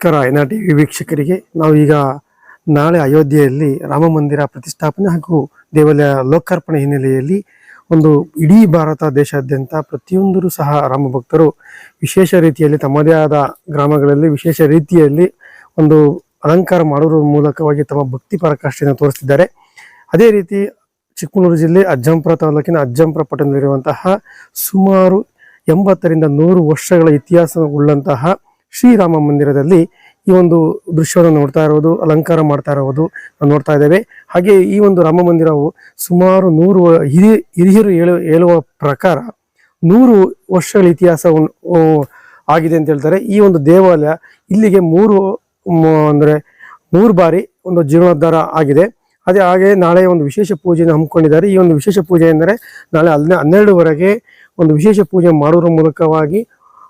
ನಮಸ್ಕಾರ R TV ವೀಕ್ಷಕರಿಗೆ ನಾವೀಗ ನಾಳೆ ಅಯೋಧ್ಯೆಯಲ್ಲಿ ರಾಮ ಮಂದಿರ ಪ್ರತಿಷ್ಠಾಪನೆ ಹಾಗೂ ದೇವಾಲಯ ಲೋಕಾರ್ಪಣೆ ಹಿನ್ನೆಲೆಯಲ್ಲಿ ಒಂದು ಇಡೀ ಭಾರತ ದೇಶಾದ್ಯಂತ ಪ್ರತಿಯೊಂದರೂ ಸಹ ರಾಮ ಭಕ್ತರು ವಿಶೇಷ ರೀತಿಯಲ್ಲಿ ತಮ್ಮದೇ ಆದ ಗ್ರಾಮಗಳಲ್ಲಿ ವಿಶೇಷ ರೀತಿಯಲ್ಲಿ ಒಂದು ಅಲಂಕಾರ ಮಾಡುವ ಮೂಲಕವಾಗಿ ತಮ್ಮ ಭಕ್ತಿ ಪರಾಕಾಷ್ಠೆಯನ್ನು ತೋರಿಸ್ತಿದ್ದಾರೆ. ಅದೇ ರೀತಿ ಚಿಕ್ಕಮಗಳೂರು ಜಿಲ್ಲೆ ಅಜ್ಜಂಪುರ ತಾಲೂಕಿನ ಅಜ್ಜಂಪುರ ಪಟ್ಟಣದಲ್ಲಿರುವಂತಹ ಸುಮಾರು ಎಂಬತ್ತರಿಂದ ನೂರು ವರ್ಷಗಳ ಇತಿಹಾಸವುಳ್ಳಂತಹ ಶ್ರೀರಾಮ ಮಂದಿರದಲ್ಲಿ ಈ ಒಂದು ದೃಶ್ಯವನ್ನು ನೋಡ್ತಾ ಇರೋದು, ಅಲಂಕಾರ ಮಾಡ್ತಾ ಇರೋದು ನೋಡ್ತಾ ಇದ್ದೇವೆ. ಹಾಗೆ ಈ ಒಂದು ರಾಮ ಮಂದಿರವು ಸುಮಾರು ನೂರು ಹಿರಿ, ಹಿರಿಯರು ಹೇಳು, ಹೇಳುವ ಪ್ರಕಾರ ನೂರು ವರ್ಷಗಳ ಇತಿಹಾಸ ಆಗಿದೆ ಅಂತ ಹೇಳ್ತಾರೆ. ಈ ಒಂದು ದೇವಾಲಯ ಇಲ್ಲಿಗೆ ಮೂರು ಅಂದರೆ ಮೂರು ಬಾರಿ ಒಂದು ಜೀರ್ಣೋದ್ಧಾರ ಆಗಿದೆ. ಅದೇ ಹಾಗೆ ನಾಳೆ ಒಂದು ವಿಶೇಷ ಪೂಜೆಯನ್ನು ಹಮ್ಮಿಕೊಂಡಿದ್ದಾರೆ. ಈ ಒಂದು ವಿಶೇಷ ಪೂಜೆ ಎಂದರೆ ನಾಳೆ ಹನ್ನೆ ಹನ್ನೆರಡುವರೆಗೆ ಒಂದು ವಿಶೇಷ ಪೂಜೆ ಮಾಡುವ ಮೂಲಕವಾಗಿ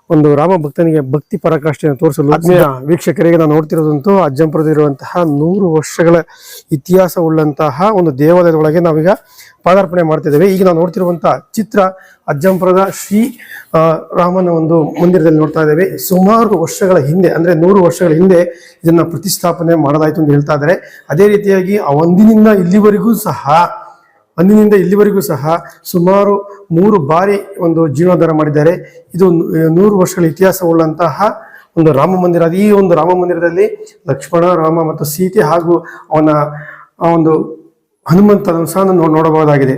ಒಂದು ರಾಮ ಭಕ್ತನಿಗೆ ಭಕ್ತಿ ಪರಾಕಾಷ್ಠೆಯನ್ನು ತೋರಿಸಲು ವೀಕ್ಷಕರಿಗೆ ನಾವು ನೋಡ್ತಿರೋದಂತೂ ಅಜ್ಜಂಪುರದಲ್ಲಿರುವಂತಹ ನೂರು ವರ್ಷಗಳ ಇತಿಹಾಸ ಉಳ್ಳಂತಹ ಒಂದು ದೇವಾಲಯದ ಒಳಗೆ ನಾವೀಗ ಪಾದಾರ್ಪಣೆ ಮಾಡ್ತಿದ್ದೇವೆ. ಈಗ ನಾವು ನೋಡ್ತಿರುವಂತಹ ಚಿತ್ರ ಅಜ್ಜಂಪುರದ ಶ್ರೀ ರಾಮನ ಒಂದು ಮಂದಿರದಲ್ಲಿ ನೋಡ್ತಾ ಇದ್ದೇವೆ. ಸುಮಾರು ವರ್ಷಗಳ ಹಿಂದೆ, ಅಂದ್ರೆ ನೂರು ವರ್ಷಗಳ ಹಿಂದೆ ಇದನ್ನ ಪ್ರತಿಷ್ಠಾಪನೆ ಮಾಡಲಾಯಿತು ಅಂತ ಹೇಳ್ತಾ ಇದ್ದಾರೆ. ಅದೇ ರೀತಿಯಾಗಿ ಆ ಒಂದಿನಿಂದ ಇಲ್ಲಿವರೆಗೂ ಸಹ ಅಂದಿನಿಂದ ಇಲ್ಲಿವರೆಗೂ ಸಹ ಸುಮಾರು ಮೂರು ಬಾರಿ ಒಂದು ಜೀರ್ಣೋದ್ಧಾರ ಮಾಡಿದ್ದಾರೆ. ಇದು ನೂರು ವರ್ಷಗಳ ಇತಿಹಾಸವುಳ್ಳಂತಹ ಒಂದು ರಾಮ ಮಂದಿರ. ಅದು ಈ ಒಂದು ರಾಮ ಮಂದಿರದಲ್ಲಿ ಲಕ್ಷ್ಮಣ, ರಾಮ ಮತ್ತು ಸೀತೆ ಹಾಗೂ ಅವನ ಒಂದು ಹನುಮಂತನನ್ನು ಸಹ ನೋಡಬಹುದಾಗಿದೆ.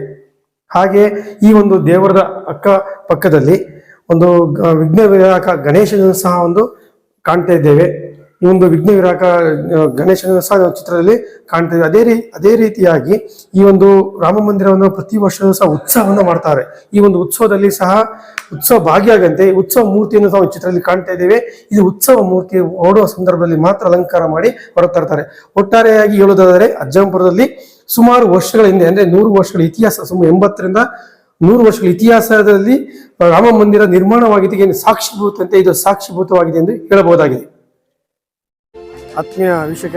ಹಾಗೆ ಈ ಒಂದು ದೇವರದ ಅಕ್ಕ ಪಕ್ಕದಲ್ಲಿ ಒಂದು ವಿಘ್ನ ವಿನಾಯಕ ಗಣೇಶನ ಸಹ ಒಂದು ಕಾಣ್ತಾ ಇದ್ದೇವೆ. ಈ ಒಂದು ವಿಘ್ನ ವಿರಾಕ ಗಣೇಶನ ಸಹ ಚಿತ್ರದಲ್ಲಿ ಕಾಣ್ತಾ ಇದ್ದೇವೆ ಅದೇ ರೀ, ಅದೇ ರೀತಿಯಾಗಿ ಈ ಒಂದು ರಾಮ ಮಂದಿರವನ್ನು ಪ್ರತಿ ವರ್ಷವೂ ಸಹ ಉತ್ಸವವನ್ನು ಮಾಡ್ತಾರೆ. ಈ ಒಂದು ಉತ್ಸವದಲ್ಲಿ ಸಹ ಉತ್ಸವ ಭಾಗಿಯಾಗಂತೆ ಉತ್ಸವ ಮೂರ್ತಿಯನ್ನು ಸಹ ಚಿತ್ರದಲ್ಲಿ ಕಾಣ್ತಾ ಇದ್ದೇವೆ. ಇದು ಉತ್ಸವ ಮೂರ್ತಿ ಓಡುವ ಸಂದರ್ಭದಲ್ಲಿ ಮಾತ್ರ ಅಲಂಕಾರ ಮಾಡಿ ಹೊರತರ್ತಾರೆ ಒಟ್ಟಾರೆಯಾಗಿ ಹೇಳುವುದಾದರೆ, ಅಜ್ಜಂಪುರದಲ್ಲಿ ಸುಮಾರು ವರ್ಷಗಳ ಹಿಂದೆ, ಅಂದ್ರೆ ನೂರು ವರ್ಷಗಳ ಇತಿಹಾಸ, ಸುಮಾರು ಎಂಬತ್ತರಿಂದ ನೂರು ವರ್ಷಗಳ ಇತಿಹಾಸದಲ್ಲಿ ರಾಮ ಮಂದಿರ ನಿರ್ಮಾಣವಾಗಿದ್ದಕ್ಕೆ ಸಾಕ್ಷಿಭೂತಂತೆ ಇದು ಸಾಕ್ಷಿಭೂತವಾಗಿದೆ ಎಂದು ಹೇಳಬಹುದಾಗಿದೆ. ಆತ್ಮೀಯ ವೀಕ್ಷಕ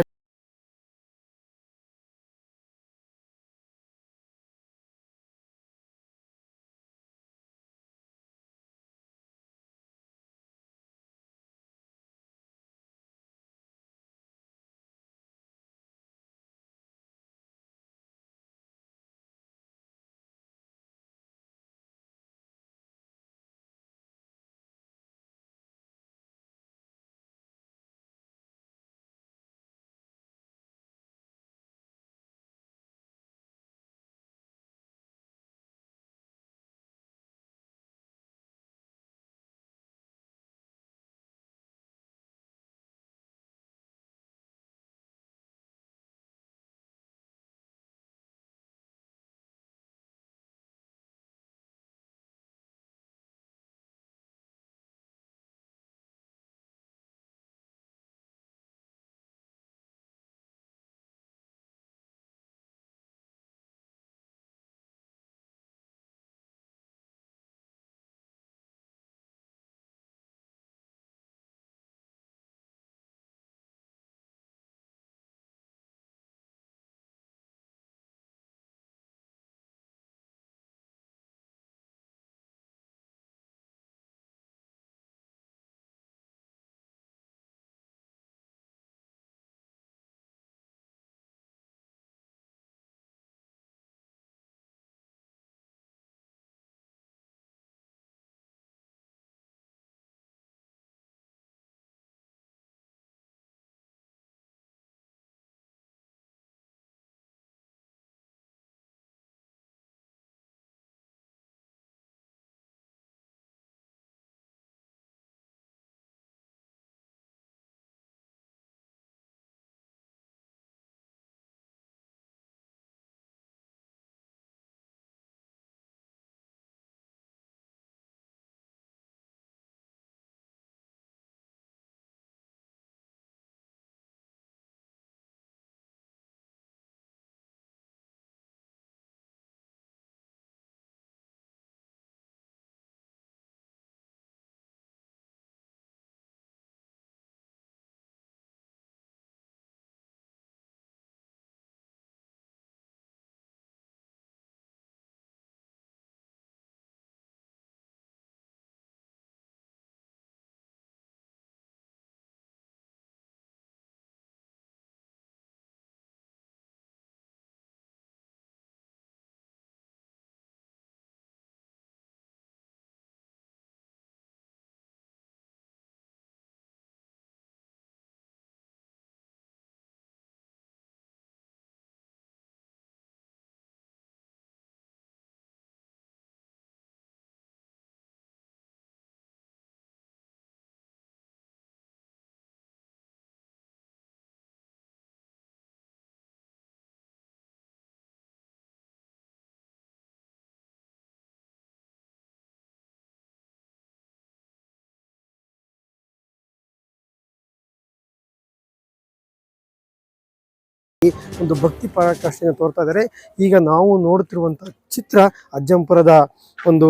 ಒಂದು ಭಕ್ತಿ ಪರಾಕಾಷ್ಠೆಯನ್ನು ತೋರ್ತಾ ಇದ್ದಾರೆ. ಈಗ ನಾವು ನೋಡುತ್ತಿರುವಂತಹ ಚಿತ್ರ ಅಜ್ಜಂಪುರದ ಒಂದು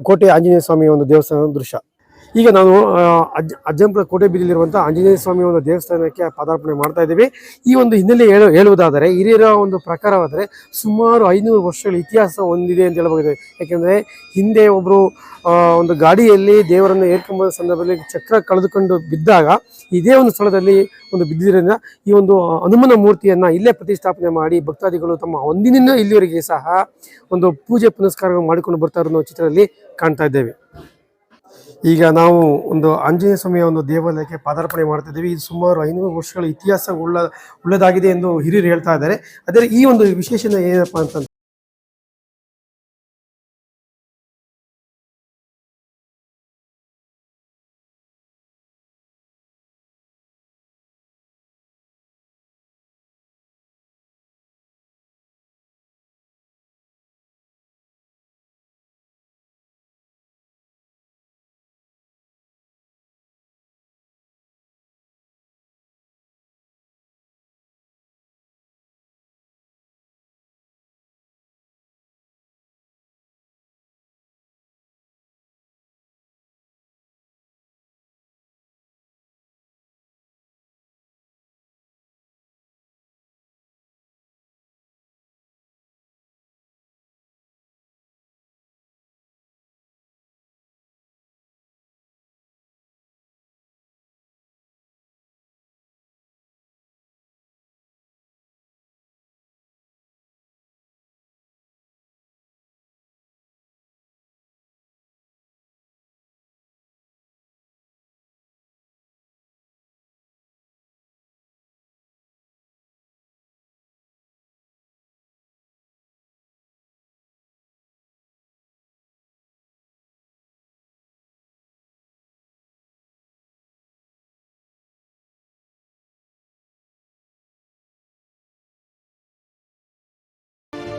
ಕೋಟೆ ಆಂಜನೇಯ ಸ್ವಾಮಿಯ ಒಂದು ದೇವಸ್ಥಾನದ ದೃಶ್ಯ. ಈಗ ನಾನು ಅಜ್ಜ ಅಜ್ಜಂಪುರ ಕೋಟೆ ಬೀದಿಲಿರುವಂತಹ ಆಂಜನೇಯ ಸ್ವಾಮಿ ಒಂದು ದೇವಸ್ಥಾನಕ್ಕೆ ಪದಾರ್ಪಣೆ ಮಾಡ್ತಾ ಇದ್ದೀವಿ. ಈ ಒಂದು ಹಿನ್ನೆಲೆ ಹೇಳು, ಹೇಳುವುದಾದರೆ, ಹಿರಿಯರ ಒಂದು ಪ್ರಕಾರವಾದರೆ ಸುಮಾರು ಐನೂರು ವರ್ಷಗಳ ಇತಿಹಾಸ ಹೊಂದಿದೆ ಅಂತ ಹೇಳಬಹುದು ಯಾಕೆಂದರೆ ಹಿಂದೆ ಒಬ್ಬರು ಒಂದು ಗಾಡಿಯಲ್ಲಿ ದೇವರನ್ನು ಏರ್ಕೊಂಬ ಸಂದರ್ಭದಲ್ಲಿ ಚಕ್ರ ಕಳೆದುಕೊಂಡು ಬಿದ್ದಾಗ ಇದೇ ಒಂದು ಸ್ಥಳದಲ್ಲಿ ಒಂದು ಬಿದ್ದಿದ್ದರಿಂದ ಈ ಒಂದು ಹನುಮನ ಮೂರ್ತಿಯನ್ನು ಇಲ್ಲೇ ಪ್ರತಿಷ್ಠಾಪನೆ ಮಾಡಿ ಭಕ್ತಾದಿಗಳು ತಮ್ಮ ಒಂದಿನಿಂದ ಇಲ್ಲಿವರೆಗೆ ಸಹ ಒಂದು ಪೂಜೆ ಪುನಸ್ಕಾರಗಳು ಮಾಡಿಕೊಂಡು ಬರ್ತಾ ಇರೋ ಚಿತ್ರದಲ್ಲಿ ಕಾಣ್ತಾ ಇದ್ದೇವೆ. ಈಗ ನಾವು ಒಂದು ಆಂಜನೇಯ ಸ್ವಾಮಿಯ ಒಂದು ದೇವಾಲಯಕ್ಕೆ ಪಾದಾರ್ಪಣೆ ಮಾಡ್ತಾ ಇದ್ದೀವಿ ಇದು ಸುಮಾರು ಐನೂರು ವರ್ಷಗಳ ಇತಿಹಾಸ ಉಳ್ಳ, ಉಳ್ಳದಾಗಿದೆ ಎಂದು ಹಿರಿಯರು ಹೇಳ್ತಾ ಇದ್ದಾರೆ. ಅದೇ ಈ ಒಂದು ವಿಶೇಷ ಏನಪ್ಪಾ ಅಂತಂದ್ರೆ